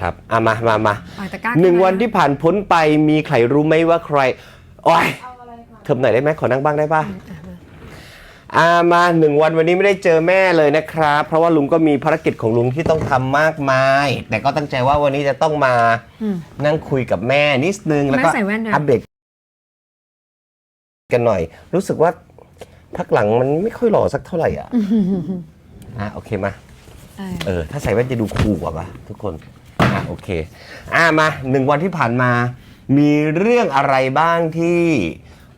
ครับอะมามามาปล่อยตะกร้าหนึ่งขึ้มาวันที่ผ่านพ้นไปมีใครรู้ไหมว่าใครโอ้ยเทิมหน่อยได้ไหมขอนั่งบ้างได้ป่ะอ่ามาหนึ่งวันวันนี้ไม่ได้เจอแม่เลยนะครับ เพราะว่าลุงก็มีภารกิจของลุงที่ต้องทำมากมาย แต่ก็ตั้งใจว่าวันนี้จะต้องมาอืมนั่งคุยกับแม่นิดนึงแล้วก็แม่ใส่แว่นนะอัปเดตกันหน่อย รู้สึกว่าพักหลังมันไม่ค่อยหล่อสักเท่าไหร่อะอะโอเคมาเออเออถ้าใส่แว่นจะดูคูลกว่าปะทุกคน อะโอเค อะมาหนึ่งวันที่ผ่านมา มีเรื่องอะไรบ้างที่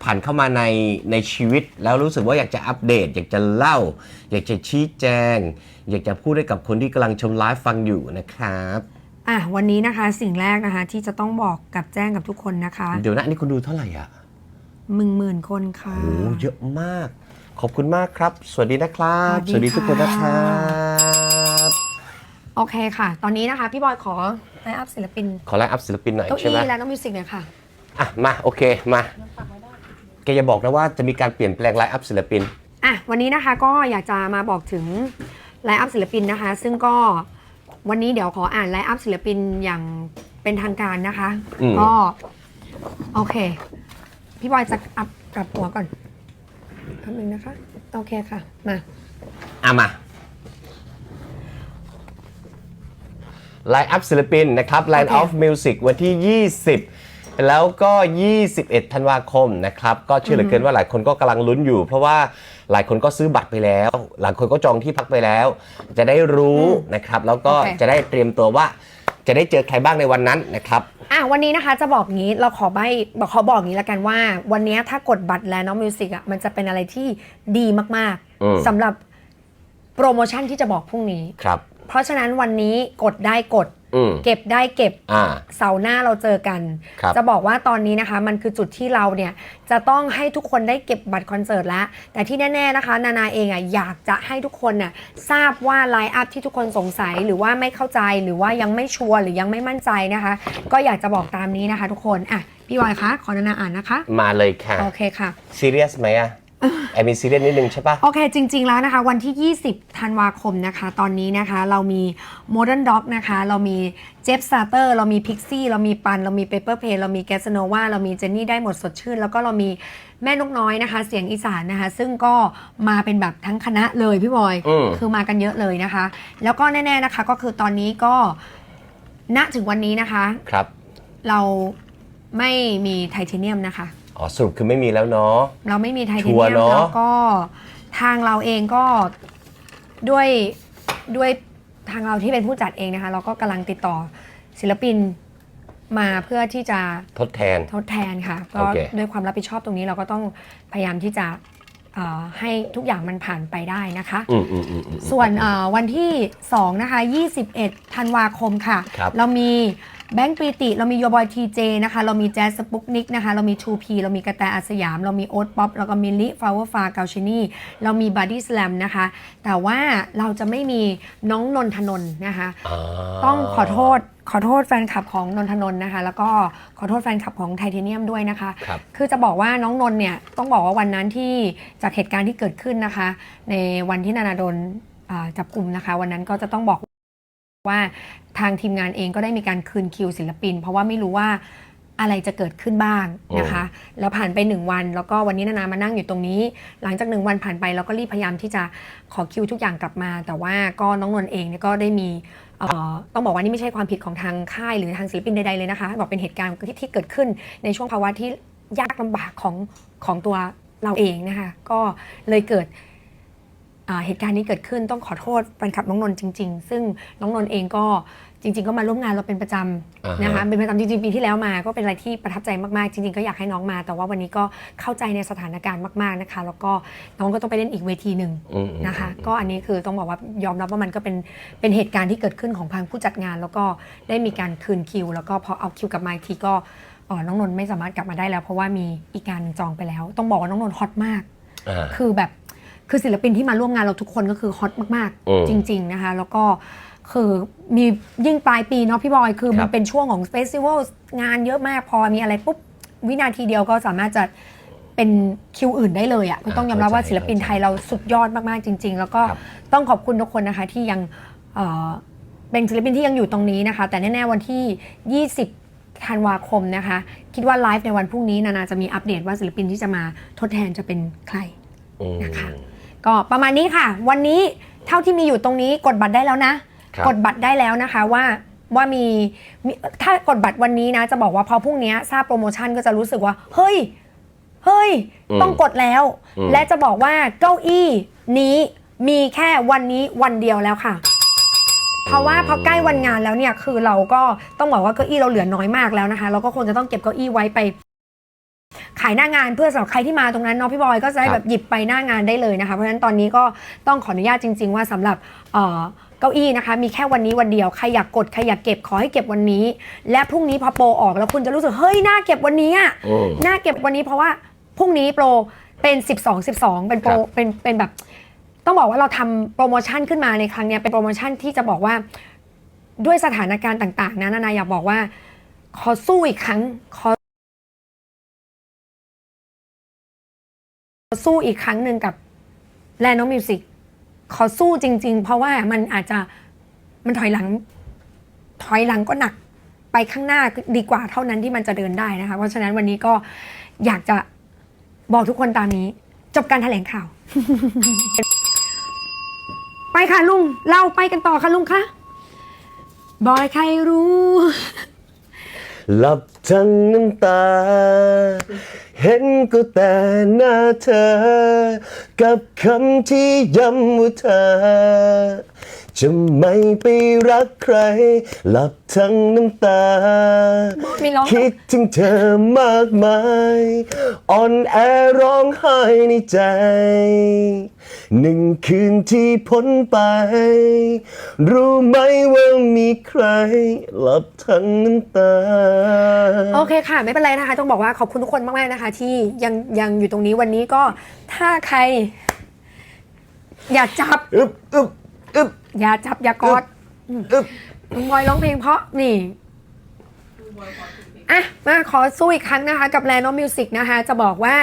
ผ่านเข้ามาในในชีวิต แล้วรู้สึกว่าอยากจะอัปเดต อยากจะเล่า อยากจะชี้แจง อยากจะพูดให้กับคนที่กำลังชมไลฟ์ฟังอยู่นะครับ อะวันนี้นะคะสิ่งแรกนะคะที่จะต้องบอกกับแจ้งกับทุกคนนะคะ เดี๋ยวนะอันนี่คุณดูเท่าไหร่อะหมื่นหมื่นคนค่ะ โอ้โหเยอะมาก ขอบคุณมากครับ สวัสดีนะครับ สวัสดีทุกคนนะคค่ะรับ โอเคค่ะ ตอนนี้นะคะ พี่บอยขอไลน์อัพศิลปินขอไลน์อัพศิลปินหน่อยเก้าใช่ไหมอี้และน้องมิวสิกหน่อยค่ะ อะมาโอเคมาแกอย่าบอกนะว่าจะมีการเปลี่ยนแปลงไลน์อัพศิลปิน อะวันนี้นะคะก็อยากจะมาบอกถึงไลน์อัพศิลปินนะคะ ซึ่งก็วันนี้เดี๋ยวขออ่านไลน์อัพศิลปินอย่างเป็นทางการนะคะ อืม ก็ โอเค พี่บอยจะอัพกลับหัวก่อนแป๊บนึงนะคะ โอเคค่ะ มา อะมา ไลน์อัพศิลปินนะครับ Line โอเค of Music วันที่ 20 แล้วก็ 21 ธันวาคมนะครับ ก็เชื่อเหลือเกินว่าหลายคนก็กำลังลุ้นอยู่ เพราะว่าหลายคนก็ซื้อบัตรไปแล้ว หลายคนก็จองที่พักไปแล้ว จะได้รู้นะครับ แล้วก็โอเค จะได้เตรียมตัวว่า จะได้เจอใครบ้างในวันนั้นนะครับ อะวันนี้นะคะจะบอกงี้เราขอใบบอกขอบอกงี้แล้วกันว่า วันนี้ถ้ากดบัตรแล้วน้องมิวสิกอะมันจะเป็นอะไรที่ดีมากอืม ๆสำหรับโปรโมชั่นที่จะบอกพรุ่งนี้ ครับ เพราะฉะนั้นวันนี้กดได้กด อืม เก็บได้เก็บอ่า เสาร์หน้าเราเจอกัน ครับจะบอกว่าตอนนี้นะคะ มันคือจุดที่เราเนี่ยจะต้องให้ทุกคนได้เก็บบัตรคอนเสิร์ตแล้ว แต่ที่แน่ ๆนะคะ นานาเองอะอยากจะให้ทุกคนน่ะทราบว่าไลน์อัพที่ทุกคนสงสัยหรือว่าไม่เข้าใจหรือว่ายังไม่ชัวร์หรือยังไม่มั่นใจนะคะ ก็อยากจะบอกตามนี้นะคะ ทุกคนอะพี่วอยคะขอนานาอ่านนะคะ มาเลยค่ะ โอเคค่ะ ซีเรียสไหมอะ แอบมีซีเรียสนิดนึงใช่ปะ โอเค จริง ๆ แล้วนะคะ วันที่ 20 ธันวาคมนะคะ ตอนนี้นะคะ เรามี Modern Dog นะคะ เรามีเจฟซาเตอร์เรามีพิกซี่เรามีปัน เรามีเปเปอร์เพเรามีแกสโนวาเรามีเจนนี่ได้หมดสดชื่น แล้วก็เรามีแม่นกน้อยนะคะ เสียงอีสานนะคะ ซึ่งก็มาเป็นแบบทั้งคณะเลยพี่บอย อืม คือมากันเยอะเลยนะคะ แล้วก็แน่ ๆ นะคะ ก็คือตอนนี้ก็ ณ ถึงวันนี้นะคะ ครับ เราไม่มีไทเทเนียมนะคะ อ๋อสรุปคือไม่มีแล้วเนาะ เราไม่มีไทเทชัวร์เนียมเนอะ แล้วก็ทางเราเองก็ด้วยด้วยทางเราที่เป็นผู้จัดเองนะคะ เราก็กำลังติดต่อศิลปินมาเพื่อที่จะทดแทน ทดแทนค่ะก็โอเค ด้วยความรับผิดชอบตรงนี้เราก็ต้องพยายามที่จะเอ่อให้ทุกอย่างมันผ่านไปได้นะคะ อืมอืมอืมอืม ส่วนเอ่อวันที่ 2 นะคะ 21 ธันวาคมค่ะ ครับ เรามี แบงค์ปรีติ เรามีโยบอยทีเจนะคะ เรามีแจ๊สสปุกนิกนะคะ เรามี 2P เรามีกระแตอาสยาม เรามีโอ๊ตป๊อปแล้วก็มิลลิฟลาวเวอร์ฟาเกาชินีเรามีบัดดี้สแลมนะคะ แต่ว่าเราจะไม่มีน้องนนทนนท์นะคะอ่าต้องขอโทษขอโทษแฟนคลับของนนทนนท์นะคะ แล้วก็ขอโทษแฟนคลับของไทเทเนียมด้วยนะคะครับคือจะบอกว่าน้องนนท์เนี่ยต้องบอกว่าวันนั้นที่จากเหตุการณ์ที่เกิดขึ้นนะคะ ในวันที่นานาโดนอ่าจับกลุ่มนะคะ วันนั้นก็จะต้องบอก ว่าทางทีมงานเองก็ได้มีการคืนคิวศิลปิน เพราะว่าไม่รู้ว่าอะไรจะเกิดขึ้นบ้างนะคะ แล้วผ่านไปหนึ่งวัน แล้วก็วันนี้นานามานั่งอยู่ตรงนี้ หลังจากหนึ่งวันผ่านไปเราก็รีบพยายามที่จะขอคิวทุกอย่างกลับมา แต่ว่าก็น้องนนท์เองเนี่ยก็ได้มีเอ่อต้องบอกว่านี่ไม่ใช่ความผิดของทางค่ายหรือทางศิลปินใดๆเลยนะคะ บอกเป็นเหตุการณ์ที่ที่เกิดขึ้นในช่วงภาวะที่ยากลำบากของของตัวเราเองนะคะ ก็เลยเกิดอ่า เหตุการณ์นี้เกิดขึ้นต้องขอโทษแฟนคลับน้องนนท์จริง ๆ ซึ่งน้องนนท์เองก็จริง ๆ ก็มาร่วมงานเราเป็นประจอ่าำฮะนะคะเป็นประจำจริงๆ ปีที่แล้วมาก็เป็นอะไรที่ประทับใจมากๆ จริง ๆ ก็อยากให้น้องมา แต่ว่าวันนี้ก็เข้าใจในสถานการณ์มาก ๆนะคะ แล้วก็น้องก็ต้องไปเล่นอีกเวทีหนึ่งอืมอืมนะคะ ก็อันนี้คือต้องบอกว่ายอมรับว่ามันก็เป็นเป็นเหตุการณ์ที่เกิดขึ้นของทางผู้จัดงาน แล้วก็ได้มีการคืนคิว แล้วก็พอเอาคิวกลับมาอีกทีก็เอ่อน้องนนท์ไม่สามารถกลับมาได้แล้ว เพราะว่ามีอีกงานหนึ่งจองไปแล้ว ต้องบอกว่าน้องนนท์ฮอตมากอ่าคือแบบ คือศิลปินที่มาร่วมงานเราทุกคนก็คือฮอตมากอืมๆจริง ๆ นะคะ แล้วก็คือมียิ่งปลายปีเนาะพี่บอย คือคมัรันบเป็นช่วงของเฟสติวัลงานเยอะมากพอมีอะไรปุ๊บ วินาทีเดียวก็สามารถจะเป็นคิวอื่นได้เลยอะ่ะก็ต้องยอมรับว่าศิลปินไทยเราสุดยอดมาก ๆ จริง ๆ แล้วก็ครับ ต้องขอบคุณทุกคนนะคะที่ยังเอ่อเป็นศิลปินที่ยังอยู่ตรงนี้นะคะ แต่แน่ ๆ วันที่ 20ธันวาคมนะคะ คิดว่าไลฟ์ในวันพรุ่งนี้นานาจะมีอัปเดตว่าศิลปินที่จะมาทดแทนจะเป็นใคร อืมนะคะ ก็ประมาณนี้ค่ะ วันนี้เท่าที่มีอยู่ตรงนี้กดบัตรได้แล้วนะ ครับ กดบัตรได้แล้วนะคะว่าว่ามีมีถ้ากดบัตรวันนี้นะจะบอกว่าพอพรุ่งนี้ทราบโปรโมชั่นก็จะรู้สึกว่า เฮ้ย เฮ้ย อืมต้องกดแล้ว อืม และจะบอกว่าเก้าอี้นี้มีแค่วันนี้วันเดียวแล้วค่ะ เพราะว่าพอใกล้วันงานแล้วเนี่ยคือเราก็ต้องบอกว่าเก้าอี้เราเหลือน้อยมากแล้วนะคะ เราก็คงจะต้องเก็บเก้าอี้ไว้ไป ขายหน้างานเพื่อสำหรับใครที่มาตรงนั้นเนาะพี่บอยก็จะได้ครับแบบหยิบไปหน้างานได้เลยนะคะ เพราะฉะนั้นตอนนี้ก็ต้องขออนุญาตจริง ๆ ว่าสำหรับเอ่อเก้าอี้นะคะ มีแค่วันนี้วันเดียวใครอยากกดใครอยากเก็บขอให้เก็บวันนี้ และพรุ่งนี้พอโปรออกแล้วคุณจะรู้สึกเฮ้ยน่าเก็บวันนี้อะอืมน่าเก็บวันนี้เพราะว่าพรุ่งนี้โปรเป็น 12 12 เป็นโปรครับเป็นเป็นแบบ ต้องบอกว่าเราทำโปรโมชั่นขึ้นมาในครั้งเนี้ยเป็นโปรโมชั่นที่จะบอกว่าด้วยสถานการณ์ต่าง ๆนะนานาอยากบอกว่า ขอสู้อีกครั้งขอ สู้อีกครั้งหนึ่งกับแลนด์มิวสิกขอสู้จริง ๆ เพราะว่ามันอาจจะมันถอยหลัง ถอยหลังก็หนักไปข้างหน้าดีกว่าเท่านั้นที่มันจะเดินได้นะคะ เพราะฉะนั้นวันนี้ก็อยากจะบอกทุกคนตามนี้ จบการแถลงข่าว ไปค่ะลุง เราไปกันต่อค่ะลุงคะบอยใครรู้ หลับทั้งน้ำตา เห็นก็แต่หน้าเธอ กับคำที่ย้ำว่าเธอ จะไม่ไปรักใคร หลับทั้งน้ำตา มีร้อง คิดถึงเธอมากมายอ่อนแอร้องไห้ในใจ หนึ่งคืนที่พ้นไป รู้ไหมว่ามีใคร หลับทั้งน้ำตา โอเคค่ะ ไม่เป็นไรนะคะ ต้องบอกว่าขอบคุณทุกคนมากๆนะคะ ที่ยังยังอยู่ตรงนี้วันนี้ก็ถ้าใคร อย่าจับ อึบอึบอึบ อย่าจับอย่ากอดอึบลุงบอยร้องเพลงเพราะนี่อะมาขอสู้อีกครั้งนะคะ กับแลนด์มิวสิกนะคะ จะบอกว่า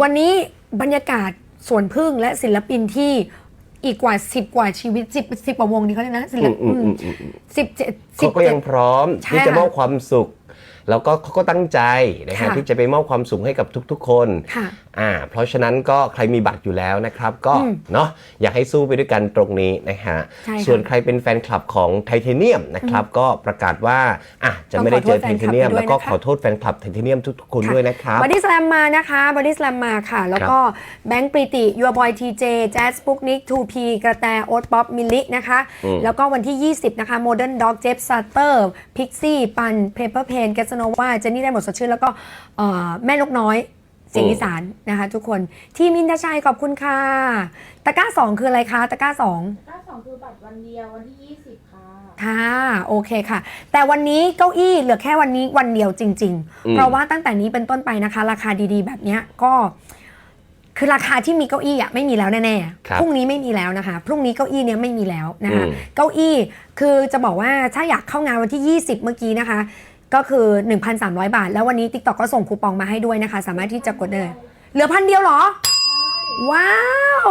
วันนี้บรรยากาศสวนพึ่งและศิลปินที่อีกกว่าสิบกว่าชีวิตสิบสิบกว่าวงนี้เขาเลยกนะศิลอืปิมนอืมอืมอืมสิบเจ็ดสิเขาบก็เจ็ยัดงพร้อม ใช่ที่จะค่ะ มอบความสุข แล้วก็เขาก็ตั้งใจนะฮะค่ะที่จะไปมอบความสุขให้กับทุก ๆ คนค่ะอ่าเพราะฉะนั้นก็ใครมีบัตรอยู่แล้วนะครับ ก็อืมเนาะอยากให้สู้ไปด้วยกันตรงนี้นะฮะใช่ค่ะส่วนใครเป็นแฟนคลับของไทเทเนียมนะครับก็ประกาศว่าอะจะไม่ได้เจอต้องไทขอโทษเทเนียมแฟนคลับไปด้วยแล้วก็นะคะขอโทษแฟนคลับไทเทเนียมทุกๆคนด้วยนะครับบอดี้สแลมมานะคะบอดี้สแลมมาค่ะ แล้วก็แบงค์ปรีติยูบอยทีเจแจ๊สปุกนิกทูพีกระแตโอ๊ตป๊อปมิลลินะคะอืมแล้วก็วันที่ 20 นะคะโมเดิร์นด็อกเจฟซัตเตอร์พิกซี่ปันเพเปอร์เพนเกสโนวาเจนนี่ได้หมดสดชื่นแล้วก็เอ่อแม่นกน้อยเสียงอีสานนะคะ ทุกคนทีมินทชัยขอบคุณค่ะตะกร้า2คืออะไรคะตะกร้า2ก้าสองคือบัตรวันเดียววันที่20ค่ะค่ะโอเคค่ะ แต่วันนี้เก้าอี้เหลือแค่วันนี้วันเดียวจริงอืมๆเพราะว่าตั้งแต่นี้เป็นต้นไปนะคะ ราคาดีๆ แบบเนี้ยก็คือราคาที่มีเก้าอี้อะไม่มีแล้วแน่ครับๆพรุ่งนี้ไม่มีแล้วนะคะ พรุ่งนี้เก้าอี้เนี้ยไม่มีแล้วนะคะอืมเก้าอี้คือจะบอกว่าถ้าอยากเข้างานวันที่ 20 เมื่อกี้นะคะ ก็คือ 1,300 บาท แล้ววันนี้ TikTok ก็ส่งคูปองมาให้ด้วยนะคะ สามารถที่จะกดได้เลยเหลือพันเดียวเหรอ ว้าว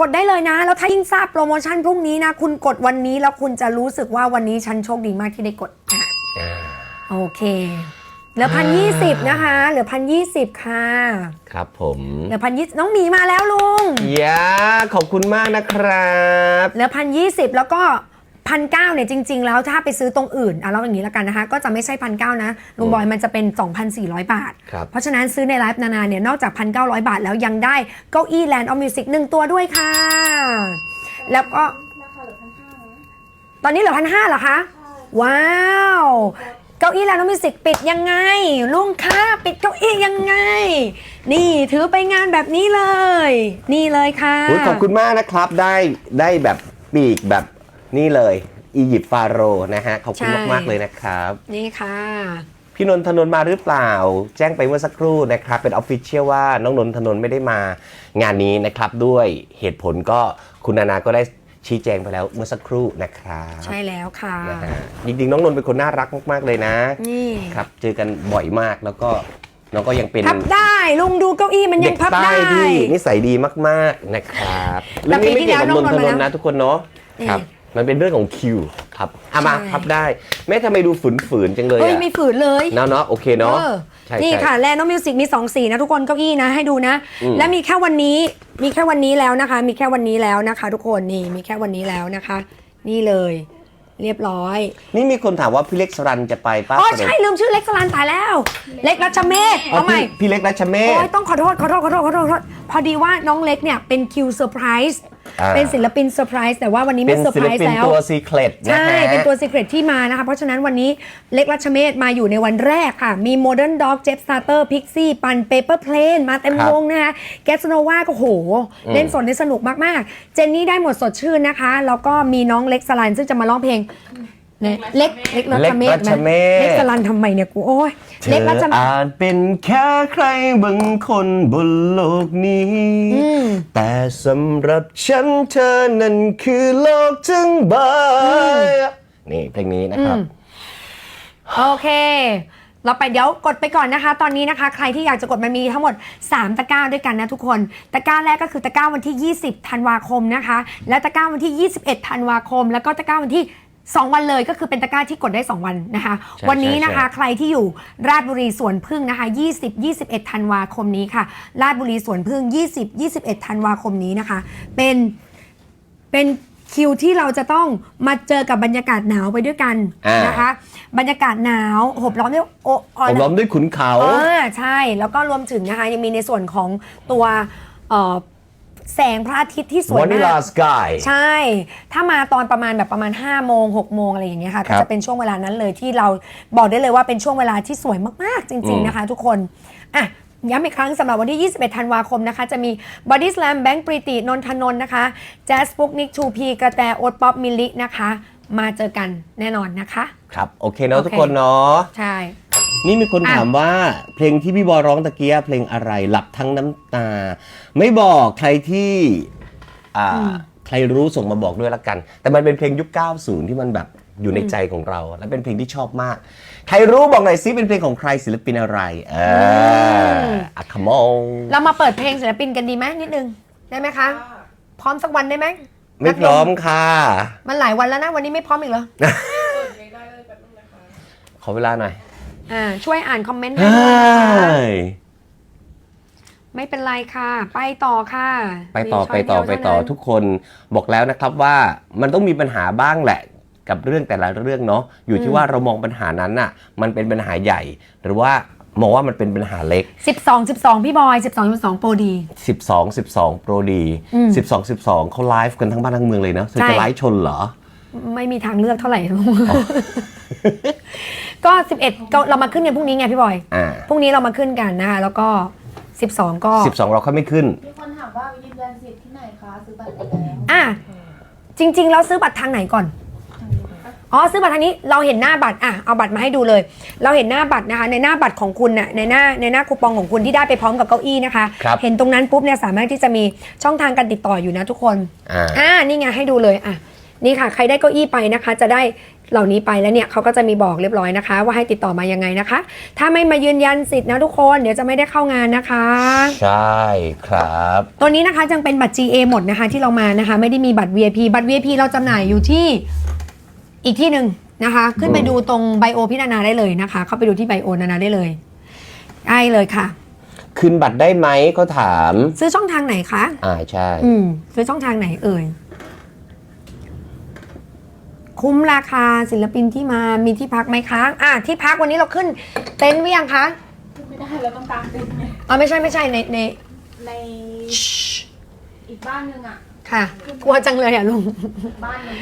กดได้เลยนะ แล้วถ้ายิ่งทราบโปรโมชั่นพรุ่งนี้นะ คุณกดวันนี้แล้วคุณจะรู้สึกว่าวันนี้ฉันโชคดีมากที่ได้กดอะอ่าโอเค เหลือพันยี่สิบนะคะ เหลือพันยี่สิบค่ะ ครับผมเหลือพันยี่น้องหมีมาแล้วลุง ยาขอบคุณมากนะครับ เหลือพันยี่สิบแล้วก็ พันเก้าเนี่ยจริง ๆ แล้วถ้าไปซื้อตรงอื่นอะเราอย่างนี้แล้วกันนะคะ ก็จะไม่ใช่พันเก้านะลุงบอยมันจะเป็น 2,400 บาท ครับเพราะฉะนั้นซื้อในไลฟ์นานาเนี่ยนอกจาก 1,900 บาทแล้วยังได้เก้าอี้แลนด์ออฟมิวสิกหนึ่งตัวด้วยค่ะ แล้วก็ ราคาเหลือพันห้านะ ตอนนี้เหลือพันห้าเหรอคะ ว้าว เก้าอี้แลนด์มิวสิกปิดยังไง ลุงคะปิดเก้าอี้ยังไง นี่ถือไปงานแบบนี้เลย นี่เลยค่ะอุ๊ยขอบคุณมากนะครับ ได้ได้แบบปีกแบบ นี่เลยอียิปต์ฟาโรห์นะฮะขอบคุณใช่ มากๆเลยนะครับ นี่ค่ะ พี่นนทนนท์มาหรือเปล่า แจ้งไปเมื่อสักครู่นะครับ เป็นออฟฟิเชียลว่าน้องนนทนนท์ไม่ได้มางานนี้นะครับ ด้วยเหตุผลก็คุณนานาก็ได้ชี้แจงไปแล้วเมื่อสักครู่นะครับใช่แล้วค่ะ นะฮะจริงๆน้องนนท์เป็นคนน่ารักมากๆเลยนะ นี่ครับเจอกันบ่อยมากแล้วก็น้องก็ยังเป็นพับได้ลุงดูเก้าอี้มันยัเด็งกพับใต้ได้ ที่นิสัยดีมากๆนะครับแต่เรื่องนี้ไม่ปีที่เกี่ยวกับแล้วนนทน้องนนท์นนท์มานะทุกคนเนาะนี่ครับ มันเป็นเรื่องของคิวครับอะมาใช่พับได้แม่ทำไมดูฝืนๆจังเลยเฮ้ยอะไม่ฝืนเลยเนาะเนาะโอเคเนาะออใช่นี่ใช่ ค่ะแลนด์มิวสิกมี2สีนะทุกคนเก้าอี้นะให้ดูนะ อืม และมีแค่วันนี้มีแค่วันนี้แล้วนะคะ มีแค่วันนี้แล้วนะคะ ทุกคนนี่มีแค่วันนี้แล้วนะคะ นี่เลย เรียบร้อย นี่มีคนถามว่าพี่เล็กสรันจะไปป้าอ๋อใช่ลืมชื่อเล็กสลันตายแล้ว เล็กรัชเมธอ๋อเอาใหม่พี่พี่เล็กรัชเมธโอ้ยต้องขอโทษขอโทษขอโทษขอโทษขอโทษพอดีว่าน้องเล็กเนี่ยเป็นคิวเซอร์ไพรส์ อ่า เป็นศิลปินเซอร์ไพรส์แต่ว่าวันนี้เป็ไม่นเซอร์ศิไพลรส์ปินแล้ว ตัวซีเครตนะใช่ ฮะ เป็นตัวซีเครตที่มานะคะ เพราะฉะนั้นวันนี้เล็กรัชเมธมาอยู่ในวันแรกค่ะ มี Modern Dog Jeff Starter Pixie ปัน Paper Plane มาเต็มครับวงนะคะแกสโนวาก็โห เล่นสดได้สนุกมาก ๆ เจนนี่ได้หมดสดชื่นนะคะ แล้วก็มีน้องเล็กสลันซึ่งจะมาร้องเพลง เนี่ยเล็กเล็กรัชเมธเล็กรัชเมธเล็กสลันทำไมเนี่ยกูโอ้ยเธเล็กอรัชเมธอาจเป็นแค่ใครบางคนบนโลกนี้อืมแต่สำหรับฉันเธอนั้นคือโลกทั้งใบนี่เพลงนี้นะครับ โอเค เราไปเดี๋ยวกดไปก่อนนะคะ ตอนนี้นะคะ ใครที่อยากจะกดมันมีทั้งหมด 3 ตะกร้าด้วยกันนะทุกคน ตะกร้าแรกก็คือตะกร้าวันที่ 20 ธันวาคมนะคะ และตะกร้าวันที่ 21 ธันวาคม แล้วก็ตะกร้าวันที่ 2 วันเลยก็คือเป็นตะกร้าที่กดได้ 2 วันนะคะ ใช่วันนี้นะคะใช่ ใครที่อยู่ราชบุรีสวนพึ่งนะคะ 20 21 ธันวาคมนี้ค่ะ ราชบุรีสวนพึ่ง 20 21 ธันวาคมนี้นะคะ เป็นเป็นคิวที่เราจะต้องมาเจอกับบรรยากาศหนาวไปด้วยกันอ่านนะคะ บรรยากาศหนาวโอบล้อมด้วยโออออบรมด้วยขุนเขา เออใช่แล้วก็รวมถึงนะคะยังมีในส่วนของตัวเอ่อ แสงพระอาทิตย์ที่สววยนิมาลาก สกาย ใช่ ถ้ามาตอนประมาณแบบประมาณ5โมง6โมงอะไรอย่างเงี้ยค่ะครัก็บจะเป็นช่วงเวลานั้นเลยที่เราบอกได้เลยว่าเป็นช่วงเวลาที่สวยมาก ๆ จริงอืมๆนะคะ ทุกคน อะ ย้ำอีกครั้งสำหรับวันที่ 21 ธันวาคมนะคะ จะมี Body Slam แบงค์ปรีตินนทนนท์นะคะแจ๊สปุกนิกชูพีกระแตโอ๊ตป๊อปมิลลินะคะ มาเจอกันแน่นอนนะคะ ครับ โอเคเนาะโอเค ทุกคนเนาะ ใช่ นี่มีคนอะถามว่าเพลงที่พี่บอยร้องตะเกียเพลงอะไรหลับทั้งน้ำตา ไม่บอกใครที่อ่าใครรู้ส่งมาบอกด้วยละกัน แต่มันเป็นเพลงยุค 90 ที่มันแบบอยู่ในใจของเรา และเป็นเพลงที่ชอบมาก ใครรู้บอกหน่อยซิเป็นเพลงของใครศิลปินอะไร เอออะคามองเรามาเปิดเพลงศิลปินกันดีไหมนิดนึง ได้ไหมคะ พร้อมสักวันได้ไหมไม่พร้อมค่ะ มันหลายวันแล้วนะ วันนี้ไม่พร้อมอีกเหรอขอเวลาหน่อย อ่าช่วยอ่านคอมเมนต์ให้เฮ้ด้วยนะคะยไม่เป็นไรค่ะ ไปต่อค่ะ ไปต่อมีช้ไปยต่อเดียวไปต่อเท่านั้นทุกคนบอกแล้วนะครับว่ามันต้องมีปัญหาบ้างแหละกับเรื่องแต่ละเรื่องเนาะอยู่ที่ว่าเรามองปัญหานั้นน่ะ มันเป็นปัญหาใหญ่ หรือว่ามองว่ามันเป็นปัญหาเล็ก 12 12 พี่บอย 12 12 โปรดี 12 12 โปรดีอืม12 12 เขาไลฟ์กันทั้งบ้านทั้งเมืองเลยเนาะเธอใช่จะไลฟ์ชนเหรอ ไม่มีทางเลือกเท่าไหร่ ก็ 11ก็เรามาขึ้นกันพรุ่งนี้ไงพี่บอยอ่าพรุ่งนี้เรามาขึ้นกันนะคะแล้วก็ 12 ก็12เราค่อยไม่ขึ้น มีคนถามว่ายืนยันสิทธิ์ที่ไหนคะ ซื้อบัตรไปแล้วอะจริงๆ เราซื้อบัตรทางไหนก่อน อ๋อซื้อบัตรทางนี้เราเห็นหน้าบัตรอะเอาบัตรมาให้ดูเลย เราเห็นหน้าบัตรนะคะ ในหน้าบัตรของคุณน่ะในหน้าในหน้าคูปองของคุณที่ได้ไปพร้อมกับเก้าอี้นะคะ ครับ เห็นตรงนั้นปุ๊บเนี่ยสามารถที่จะมีช่องทางการติดต่ออยู่นะทุกคน อ่า อ่านี่ไงให้ดูเลยอะ นี่ค่ะ ใครได้เก้าอี้ไปนะคะ จะได้เหล่านี้ไปแล้วเนี่ยเขาก็จะมีบอกเรียบร้อยนะคะ ว่าให้ติดต่อมายังไงนะคะ ถ้าไม่มายืนยันสิทธิ์นะทุกคนเดี๋ยวจะไม่ได้เข้างานนะคะ ใช่ครับ ตัวนี้นะคะจังเป็นบัตร GA หมดนะคะที่เรามานะคะ ไม่ได้มีบัตร VIP บัตร VIP เราจำหน่ายอยู่ที่อีกที่หนึ่งนะคะ ขึ้นไปดูตรงไบโอพี่นานาได้เลยนะคะ เข้าไปดูที่ไบโอนานาได้เลยได้เลยค่ะ คืนบัตรได้ไหมก็ถาม ซื้อช่องทางไหนคะ อ่าใช่ อืมซื้อช่องทางไหนเอ่ย คุ้มราคาศิลปินที่มามีที่พักไหมคะอะที่พักวันนี้เราขึ้นเต็นท์หรือยังคะไม่ได้เราต้องตามเต็มไงอ๋อไม่ใช่ไม่ใช่ในในในอีกบ้านหนึ่งอะค่ะ กลัวจังเลยอะลุง บ้านหนึ่ง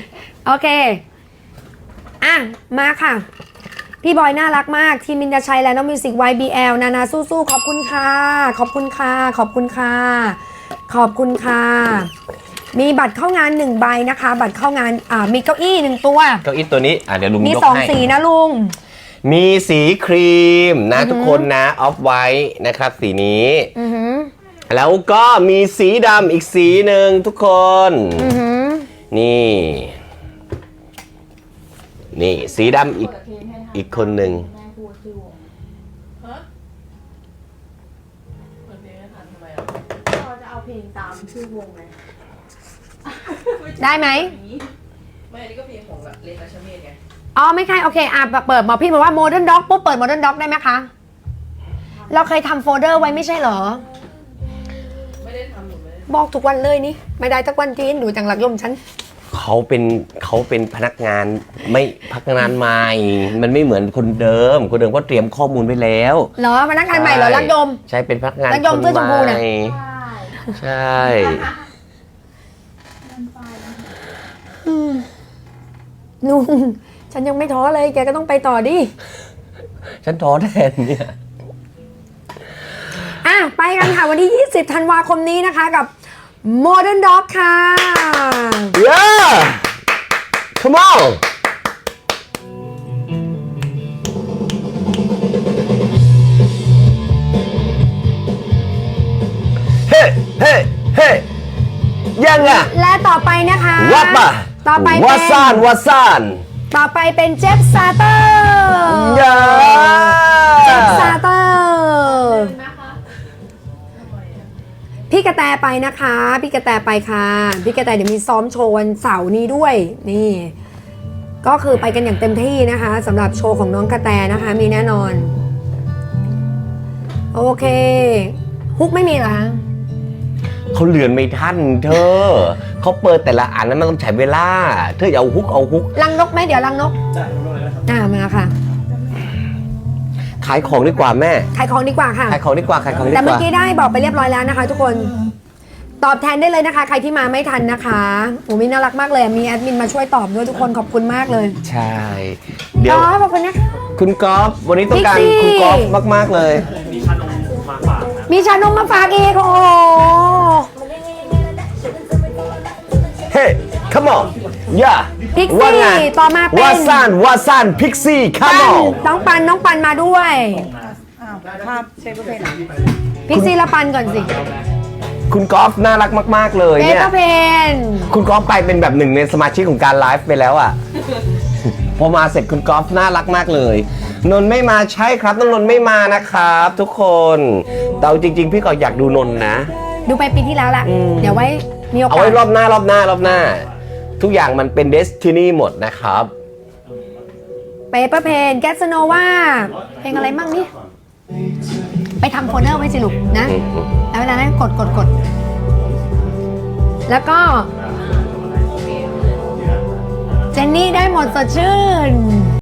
โอเค อะ มาค่ะ พี่บอยน่ารักมาก ทีมมินดาชัยและน้องมิวสิก YBL นานาสู้ๆ ขอบคุณค่ะ ขอบคุณค่ะ ขอบคุณค่ะ ขอบคุณค่ะ มีบัตรเข้างานหนึ่งใบนะคะ บัตรเข้างานอ่ามีเก้าอี้หนึ่งตัว เก้าอี้ตัวนี้อ่าเดี๋ยวลุงมียกสองให้ สีนะลุง มีสีครีมนะอือหือทุกคนนะออฟไว้นะครับสีนี้ อือหือแล้วก็มีสีดำอีกสีหนึ่งทุกคน อือหือนี่ นี่สีดำอีกเปิดเพลงให้ทางอีกคนหนึ่งแม่พูดชื่อวงฮะเปิดเพลงให้ทันทำไมอะเราจะเอาเพลงตามชื่อวงไง ได้ไหมอย่างนี้ไม่อันนี้ก็เพลงของเลนราชเมธไงอ๋อไม่ใช่โอเคอะเปิดหมอพี่บอกว่า Modern Dog ปุ๊บเปิด Modern Dog ได้ไหมคะ เราเคยทำโฟลเดอร์ไว้ไม่ใช่เหรอ ไม่ได้ทำหนูไม่ได้บอกทุกวันเลยนี่ ไม่ได้ทุกวันจีนดูจังหลักยมฉัน เขาเป็นเขาเป็นพนักงานไม่พนักงานใหม่ มันไม่เหมือนคนเดิม คนเดิมก็เตรียมข้อมูลไว้แล้วเหรอพนักงานใหม่เหรอรักยม ใช่เป็นพนักงานรักยมคนเสื้อชมพูใหน่ะม่ใช่ ใช่ มันไฟล์ นุ่งฉันยังไม่ท้อเลยแกก็ต้องไปต่อดิ ฉันท้อแทนเนี่ย อะ ไปกันค่ะ วันที่ 20 ธันวาคมนี้นะคะกับ Modern Dog ค่ะ Yeah come on เฮ้ เฮ้ เฮ้ ยังอะ และต่อไปนะคะ วัดป่ะ ต่อไปวัเป็ดนซ่านวัดซ่านต่อไปเป็นเจฟซาเตอร์ยาเจฟซาเตอร์เห็นไหมคะพี่กระแตไปนะคะ พี่กระแตไปค่ะ พี่กระแตเดี๋ยวมีซ้อมโชว์วันเสาร์นี้ด้วย นี่ ก็คือไปกันอย่างเต็มที่นะคะสำหรับโชว์ของน้องกระแตนะคะ มีแน่นอน โอเค ฮุกไม่มีเหรอคะเขาเลือนไม่ทันเธอ เขาเปิดแต่ละอันนั้นมันต้องใช้เวลาเธออย่าเอาฮุกเอาฮุกลังนกไหมเดี๋ยวลังนกอ่ามาค่ะ ขายของดีกว่าแม่ ขายของดีกว่าค่ะ ขายของดีกว่าขายของดีแต่กเมื่อว่า กี้ได้บอกไปเรียบร้อยแล้วนะคะ ทุกคน ตอบแทนได้เลยนะคะ ใครที่มาไม่ทันนะคะโอ้มีน่ารักมากเลย มีแอดมินมาช่วยตอบด้วยทุกคนขอบคุณมากเลยใช่ เดี๋ยว อ๋อขอบคุณนะคะ คุณกอล์ฟวันนี้ต้องการพิกซี่ คุณกอล์ฟมาก ๆ เลย มีชานมมาฝากอีกโอ้โห เฮ้ come on ย่าพิกว่าซี่ไงต่อมาเป็น วาซานวาซานพิกซี่ ปั come น on น้องปันน้องปันมาด้วยพิกซี่ละปันก่อนสิคุณกอล์ฟน่ารักมาก ๆ เลยเบเนี่ยก็เพนคุณกอล์ฟไปเป็นแบบหนึ่งในสมาชิกของการไลฟ์ไปแล้วอะ พอมาเสร็จคุณกอล์ฟน่ารักมากเลย นนท์ไม่มาใช่ครับน้องนนท์ไม่มานะครับ ทุกคนแต่เอาจริง ๆ พี่ก็อยากดูนนท์นะ ดูไปปีที่แล้วล่ะเดี๋ยวไว้ มีโอเอากาไว้สรอบหน้ารอบหน้ารอบหน้า ทุกอย่างมันเป็นเดสตินีหมดนะครับ เปเปอร์เพนแกสโนวาเพลงอะไรมั่งนี่ ไปทำโฟลเดอร์ไว้สิลูกนะอืมแล้วเวลานั้นกดกดกด แล้วก็ เจนนี่ได้หมดสดชื่น